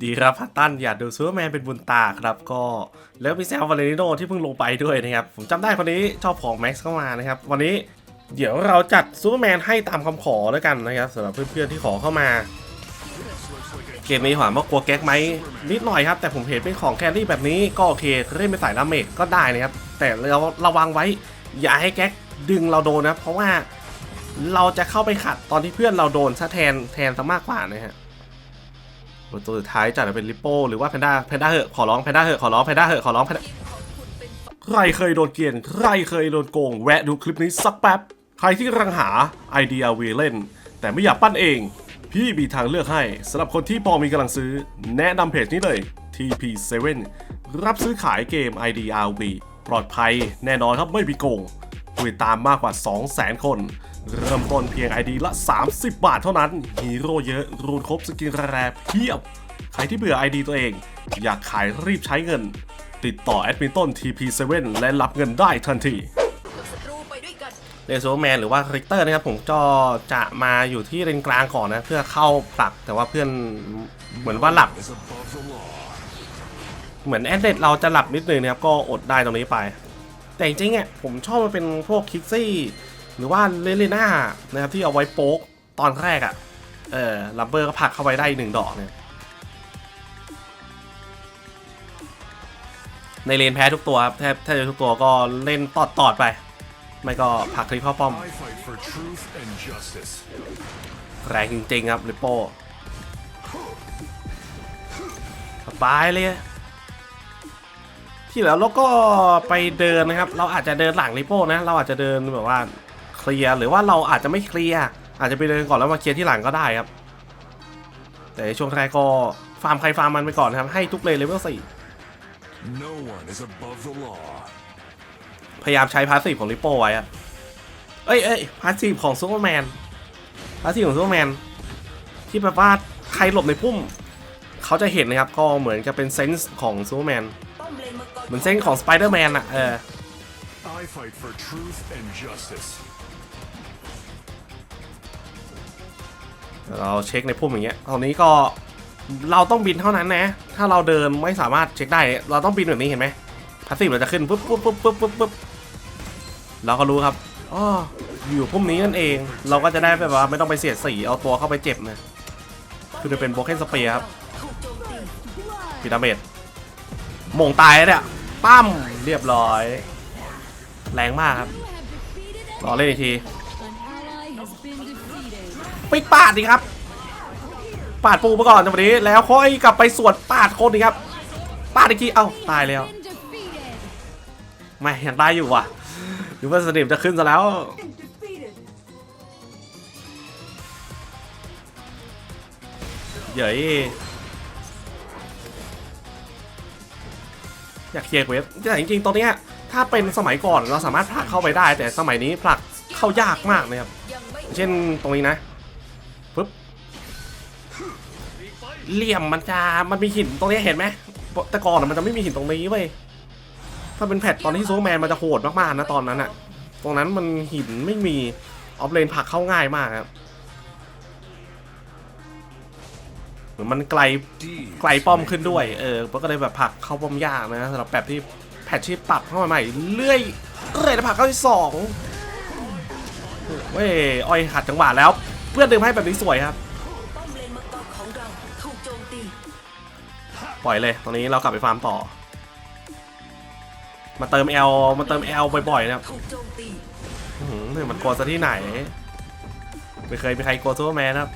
ดีครับพัตตันอยากดูซูเปอร์แมนเป็นบุญตาครับก็แล้วมีแซมวาเลนิโนที่เพิ่งลงไปด้วยนะครับ ผมจำได้คนนี้ชอบของแม็กซ์เข้ามานะครับ วันนี้เดี๋ยวเราจัดซูเปอร์แมนให้ตามคำขอแล้วกันนะครับสำหรับเพื่อนๆที่ขอเข้ามา เกมนี้ถามว่ากลัวแก๊กไหมนิดหน่อยครับ แต่ผมเห็นเป็นของแครี่แบบนี้ก็โอเคเล่นเป็นสายดาเมจก็ได้นะครับ แต่เราระวังไว้อย่าให้แก๊กดึงเราโดนนะเพราะว่าเราจะเข้าไปขัดตอนที่เพื่อนเราโดนซะแทนแทนซะมากกว่านะฮะ ตัวสุดท้ายจัดมาเป็นลิปโป้หรือว่าแพนด้าแพนด้าเหอะขอร้องแพนด้าเหอะขอร้องแพนด้าเหอะขอร้องแพนด้าใครเคยโดนเกลียนใครเคยโดนโกง แวะดูคลิปนี้สักแป๊บ ใครที่กำลังหาไอเดียวีเล่น แต่ไม่อยากปั้นเอง พี่มีทางเลือกให้สำหรับคนที่พอมีกำลังซื้อ แนะนำเพจนี้เลย TP7 รับซื้อขายเกม IDRV ปลอดภัยแน่นอนครับไม่มีโกงผู้ติดตามมากกว่า 200,000 คน เริ่มต้นเพียง ID ละ 30 บาทเท่านั้น ฮีโร่เยอะรูนครบสกินแรร์เพียบ ใครที่เบื่อ ID ตัวเอง อยากขายรีบใช้เงิน ติดต่อแอดมินต้น TP7 และรับเงินได้ทันทีศัตรูไปด้วยกันเรโซแมนหรือว่าริกเตอร์นะครับผมก็จะมาอยู่ที่เลนกลางก่อนนะ เพื่อเข้าปลักแต่ว่าเพื่อนเหมือนว่าหลับ is above the law. เหมือนแอดเดตเราจะหลับนิดนึงนะครับ ก็อดได้ตรงนี้ไป แต่จริงๆอะผมชอบมันเป็นพวกคิกซี่ หรือว่าเลเลน่านะครับที่เอาไว้โป๊กตอนแรกอะ เออลัมเบอร์ก็ผักเข้าไปได้หนึ่งดอกเนี่ยในเลนแพ้ทุกตัวครับแทบแทบจะทุกตัวก็เล่นตอดตอดไป ไม่ก็ผักคลิปเข้าป้อม แรงจริงๆครับลิปโป้สบายเลย ที่แล้วเราก็ไปเดินนะครับ เราอาจจะเดินหลังลิปโป้นะ เราอาจจะเดินแบบว่า เคลียร์หรือว่าเราอาจจะไม่เคลียร์อาจจะไปเดินก่อนแล้วมาเคลียร์ที่หลังก็ได้ครับ แต่ช่วงแรกก็ฟาร์มใครฟาร์มมันไปก่อนนะครับ ให้ทุกเลนเลเวลสี่ No พยายามใช้พาสซีฟของลิปโป้ไว้อะเอ้ยเอ้ยพาสซีฟของซูเปอร์แมนพาสซีฟของซูเปอร์แมนที่แบบว่าใครหลบในพุ่ม เขาจะเห็นนะครับ ก็เหมือนจะเป็นเซนส์ของซูเปอร์แมนเลนมังกรเหมือนเซนส์ของสไปเดอร์แมนอะเออ เราเช็คในพุ่มอย่างเงี้ยตอนนี้ก็เราต้องบินเท่านั้นนะ ถ้าเราเดินไม่สามารถเช็คได้ เราต้องบินแบบนี้เห็นไหมพาสซีฟเราจะขึ้นปุ๊บปุ๊บปุ๊บปุ๊บปุ๊บปุ๊บเราก็รู้ครับอ๋ออยู่พุ่มนี้นั่นเอง เราก็จะได้แบบว่าไม่ต้องไปเสียดสีเอาตัวเข้าไปเจ็บนะคือจะเป็นโบเคนสเปียร์ครับพีดาเมจมงตายเนี่ยปั้มเรียบร้อย แรงมากครับ รอเล่นอีกที has been defeated. ปิดปาดดิครับ ปาดปูมาก่อนจังหวะนี้แล้วค่อยกลับไปสวนปาดคนดีครับ ปาดอีกทีเอ้าตายแล้วไม่ยังได้อยู่ว่ะหรือว่าสนิมจะขึ้นซะแล้วเย้ยอยากเคลียร์เวฟแต่จริงๆตรงเนี้ถ้าเป็นสมัยก่อนเราสามารถผลักเข้าไปได้ แต่สมัยนี้ผลักเข้ายากมากนะครับ เช่นตรงนี้นะปึ๊บเหลี่ยมมันจะมันมีหินตรงนี้เห็นไหมแต่ก่อนมันจะไม่มีหินตรงนี้เว้ยถ้าเป็นแพทตอนที่โซแมนมันจะโหดมากๆนะตอนนั้นอะตรงนั้นมันหินไม่มีออฟเลนผักเข้าง่ายมากครับเหมือนมันไกลไกลป้อมขึ้นด้วย เออมันก็เลยแบบผักเข้าป้อมยากนะสำหรับแบบที่แพทที่ปรับเข้ามาใหม่เลื่อยเลื่อยแล้วผักเข้าที่สอง เว้ยอ้อยหัดจังหวะแล้ว เพื่อนดึงให้แบบนี้สวยครับ ปล่อยเลยตอนนี้เรากลับไปฟาร์มต่อ มาเติม L มาเติม L บ่อยๆนะครับถูกโจมตีอื้อหือมันกลัวซะที่ไหน ไม่เคยมีใครกลัวซูเปอร์แมนครับ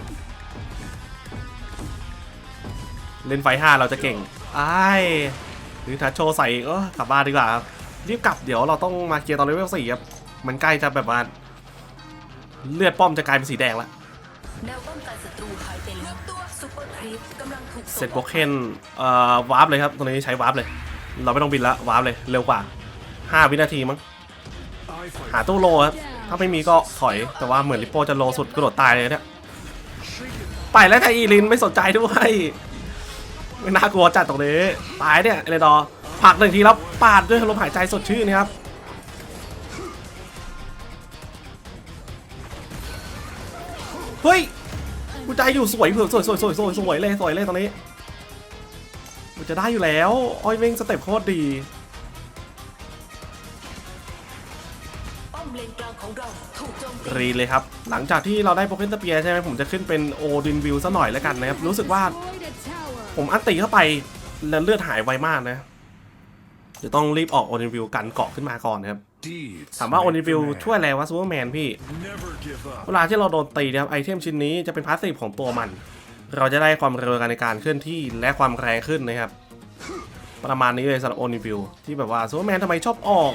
เล่นไฟห้าเราจะเก่งไอ้ายหรือถ้าโชว์ใส่กเออกลับบ้านดีกว่าครับรีบกลับเดี๋ยวเราต้องมาเคลียร์ตอนเลเวลสี่ครับ มันใกล้จะแบบว่า เลือดป้อมจะกลายเป็นสีแดงแล้วแนวป้องกันศัตรูหายไปแล้วตัวซุปเปอร์ครีปกำลังถูกเสร็จโบเคนเอ่อวาร์ปเลยครับตรงนี้ใช้วาร์ปเลย เราไม่ต้องบินละวาร์ปเลยเร็วกว่า 5 วินาทีมั้ง I fight หาตู้โลครับถ้าไม่มีก็ถอยแต่ว่าเหมือนลิปโป้จะโลสุดกระโดดตายเลยเนี่ยไปแล้วไทอีลินไม่สนใจด้วยไม่น่ากลัวจัดตรงนี้ตายเนี่ยเอเลดอร์ผลักหนึ่งทีแล้วปาดด้วยลมหายใจสดชื่นนะครับ เฮ้ยกูใจอยู่สวยเผื่อสวยสวยสวยสวยสวยเลยสวยเลยตรงนี้จะได้อยู่แล้วอ้อยเม่งสเต็ปโคตรดีรีเลยครับ หลังจากที่เราได้โปเกนสเปียใช่ไหมผมจะขึ้นเป็นโอดินวิวซะหน่อยแล้วกันนะครับ รู้สึกว่า ผมอันตีเข้าไปแล้วเลือดหายไวมากนะจะต้องรีบออกโอดินวิวกันเกาะขึ้นมาก่อนนะครับ ถามว่าโอ make ดิน the วิว man. ช่วยอะไรวะซูเปอร์แมนพี่ Never give up. เวลาที่เราโดนตีนะครับไอเทมชิ้นนี้จะเป็นพาสซีฟของตัวมัน เราจะได้ความเร็วในการเคลื่อนที่และความแรงขึ้นนะครับ ประมาณนี้เลยสำหรับโอนิวิวที่แบบว่าซูเปอร์แมนทำไมชอบออก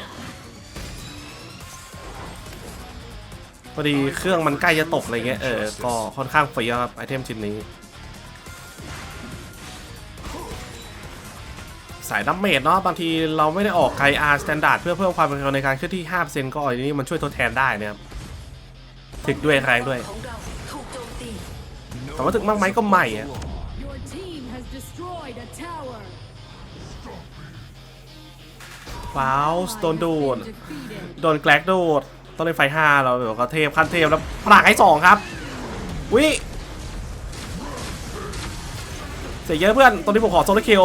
พอดีเครื่องมันใกล้จะตกอะไรเงี้ยเออก็ค่อนข้างเฟี้ยวครับไอเทมชิ้นนี้ สายดัมเมจเนาะบางทีเราไม่ได้ออกไกอาร์สแตนดาร์ดเพื่อเพิ่มความเร็วในการเคลื่อนที่5%ก็อันนี้มันช่วยทดแทนได้นะครับถึกด้วยแรงด้วย แต่ว่าถึงมากไหมก็ไม่อะ Your team has destroyed a tower. ว้าวสโตนดูดโดนแกลกดูดต้องเล่นไฟห้าเราแบบก็เทพขั้นเทพแล้วปรากให้สองครับวิเสียเยอะเพื่อนตอนนี้ผมขอโซลเคิว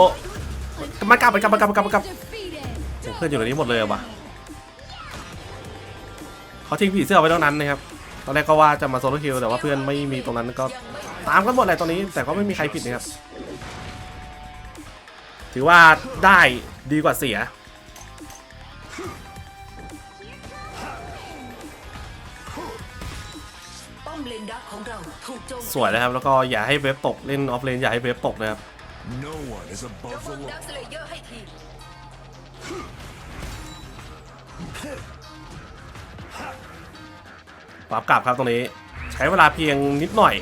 มันกลับมันกลับมันกลับมันกลับมันกลับ Defeated. เพื่อนอยู่ในนี้หมดเลยว่ะเขาทิ้งผีเสื้อไว้ตรงนั้นนะครับ ตอนแรกก็ว่าจะมาโซลคิวแต่ว่าเพื่อนไม่มีตรงนั้นก็ตามกันหมดเลยตอนนี้ แต่ก็ไม่มีใครผิดนะครับ ถือว่าได้ดีกว่าเสียป้อมเลนดักของเราถูกโจมตีสวยนะครับ แล้วก็อย่าให้เวฟตกเล่นออฟเลนอย่าให้เวฟตกนะครับ No one is above ระ the วังดัก law. สเลเยอร์ให้ที ปรับกลับครับตรงนี้ ใช้เวลาเพียงนิดหน่อย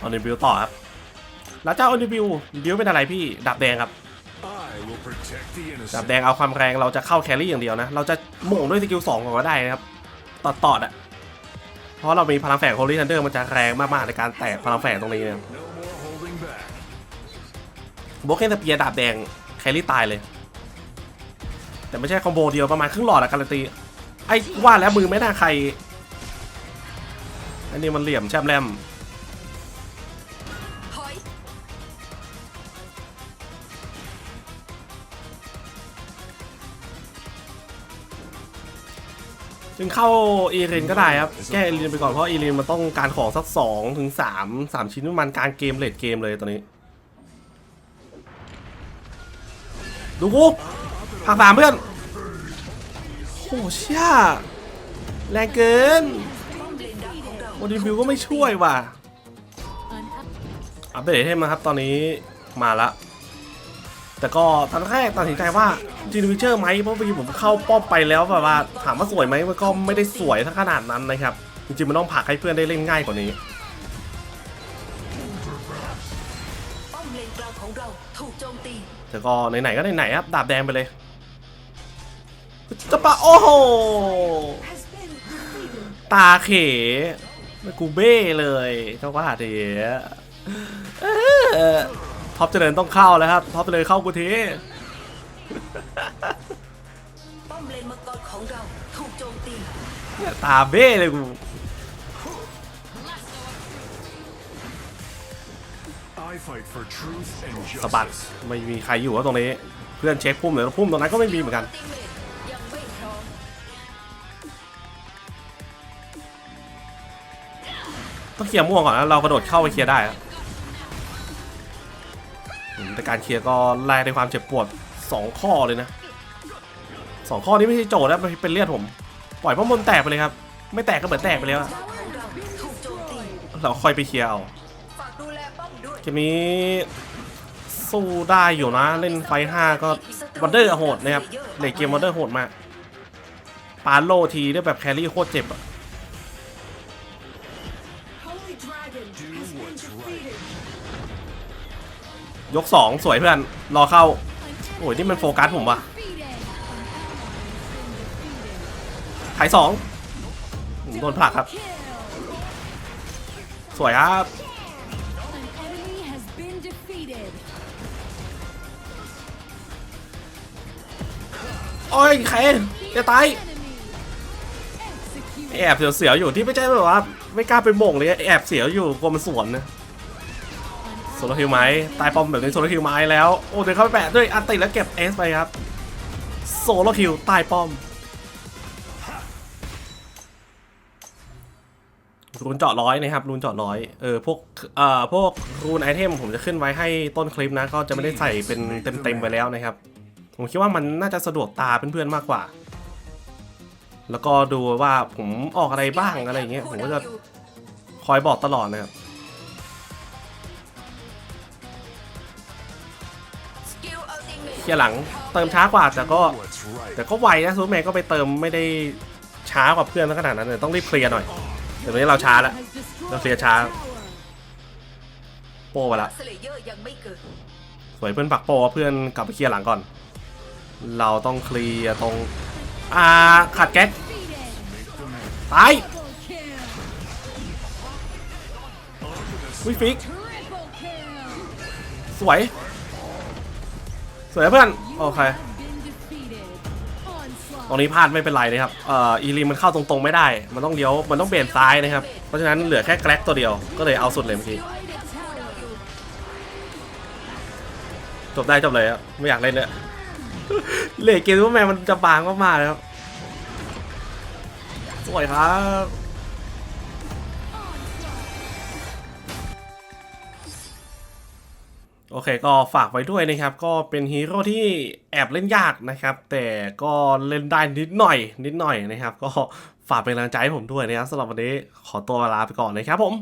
ออนิบิวต่อครับ แล้วเจ้าออนิบิวบิวเป็นอะไรพี่ดาบแดงครับ I will protect the ดาบ innocent. แดงเอาความแรงเราจะเข้าแครี่อย่างเดียวนะ เราจะหม่งด้วยสกิลสองก่อนก็ได้นะครับต่อต่อดอะเพราะเรามีพลังแฝงโฮลี่ทันเดอร์มันจะแรงมากๆในการแตกพลังแฝงตรงนี้นะครับ No more holding back. โบเคนสเปียรดาบแดงแครี่ตายเลย แต่ไม่ใช่คอมโบเดียวประมาณครึ่งหลอดอะการันตีไอ้ว่าแล้วมือไม่น่าใคร อันนี้มันเหลี่ยมแชมแรมจึงเข้าอีเรนก็ได้ครับ แก้อีเรนไปก่อนเพราะอีเรนมันต้องการของสักสองถึงสามสามชิ้นประมาณกางเกมเลดเกมเลยตอนนี้ ดูกูผักสามเพื่อนโอ้เชี่ยแรงเกินป้อเลนดักของเราโมดิบิวก็ไม่ช่วยว่ะอัปเดตให้มาครับตอนนี้มาละแต่ก็ตอนแรกตัดสินใจว่าจีนวิเชอร์ไหมเพราะเมื่อกี้ผมเข้าป้อมไปแล้วแบบว่าถามว่าสวยไหมมันก็ไม่ได้สวยทั้งขนาดนั้นนะครับจริงๆมันต้องผักให้เพื่อนได้เล่นง่ายกว่านี้ แต่ก็ไหนๆก็ไหนๆครับดาบแดงไปเลยจะปะโอ้โหตาเขกูเบ้เลยเจ้าว่าเดียเออท็อปเจริญต้องเข้าแล้วครับท็อปเจริญเข้ากูทีป้อมเลนมังกรของเราถูกโจมตีตาเบ้เลยกู สะบัดไม่มีใครอยู่ว่าตรงนี้ เพื่อนเช็คพุ่มเลยพุ่มตรงนั้นก็ไม่มีเหมือนกันต้องเคลียร์ม่วงก่อนแล้วเรากระโดดเข้าไปเคลียร์ได้แต่การเคลียร์ก็แลกด้วยความเจ็บปวดสองข้อเลยนะสองข้อนี้ไม่ใช่โจทย์แล้วมันเป็นเลือดผม ปล่อยพ่อมนแตกไปเลยครับ ไม่แตกก็เหมือนแตกไปแล้วเราถูกโจมตีเราค่อยไปเคลียร์เอา เกมนี้สู้ได้อยู่นะ เล่นไฟห้าก็วันเดอร์โหดนะครับเลนเกมวันเดอร์โหดมากปาโลทีได้แบบแครี่โคตรเจ็บอะยกสองสวยเพื่อน รอเข้า โอ้ยนี่มันโฟกัสผมวะ defeated. ไถ่ายสองผมโดนผลักครับ สวยครับ โอ้ยใครจะตายแอบเสียวๆอยู่ที่ไม่ใช่แบบว่าไม่กล้าไปโมงเลยแอบเสียวอยู่กลัวมันสวนนะ An โลคิวไม้ตายปอมแบบนี้โซโลคิวไม้แล้วโอ้เดี๋ยวเข้าไปแปะด้วยอันติแล้วเก็บเอสไปครับโซโลคิวตายปอมรูนเจาะร้อยนะครับรูนเจาะร้อยเออพวกเอ่อพวกรูนไอเทมผมจะขึ้นไว้ให้ต้นคลิปนะ ก็จะไม่ได้ใส่เป็นเต็มๆไปแล้วนะครับ ผมคิดว่ามันน่าจะสะดวกตาเพื่อนๆมากกว่า แล้วก็ดูว่าผมออกอะไรบ้างอะไรอย่างเงี้ยผมก็จะคอยบอกตลอดนะครับสกิลอัลติเมทเคลียร์หลังเติมช้ากว่าแต่ก็แต่ก็ไวนะซูเปอร์แมนก็ไปเติมไม่ได้ช้ากว่าเพื่อนขนาดนั้นเลยต้องรีบเคลียร์หน่อยแต่ตอนนี้เราช้าแล้ว Has destroyed Let's see a child. tower. โป้ไปละสวยเพื่อนปักโป้เพื่อนกลับไปเคลียร์หลังก่อน เราต้องเคลียร์ตรง อ่าขัดแก๊กตายวิฟิก สวย สวยเพื่อน โอเค ตรงนี้พลาดไม่เป็นไรนะครับ เอ่อ อีลีมันเข้าตรงๆไม่ได้ มันต้องเลี้ยว มันต้องเบนซ้ายนะครับ เพราะฉะนั้นเหลือแค่แกร็กตัวเดียว ก็เลยเอาสุดเลยเมื่อกี้ จบได้จบเลยครับไม่อยากเล่นเลย เหลยเกมว่าแมนมันจะบางมากๆเลยครับสวยครับโอเคก็ฝากไว้ด้วยนะครับ ก็เป็นฮีโร่ที่แอบเล่นยากนะครับ แต่ก็เล่นได้นิดหน่อย นิดหน่อยนะครับ ก็ฝากเป็นกำลังใจให้ผมด้วยนะครับสำหรับวันนี้ขอตัวลาไปก่อนนะครับผม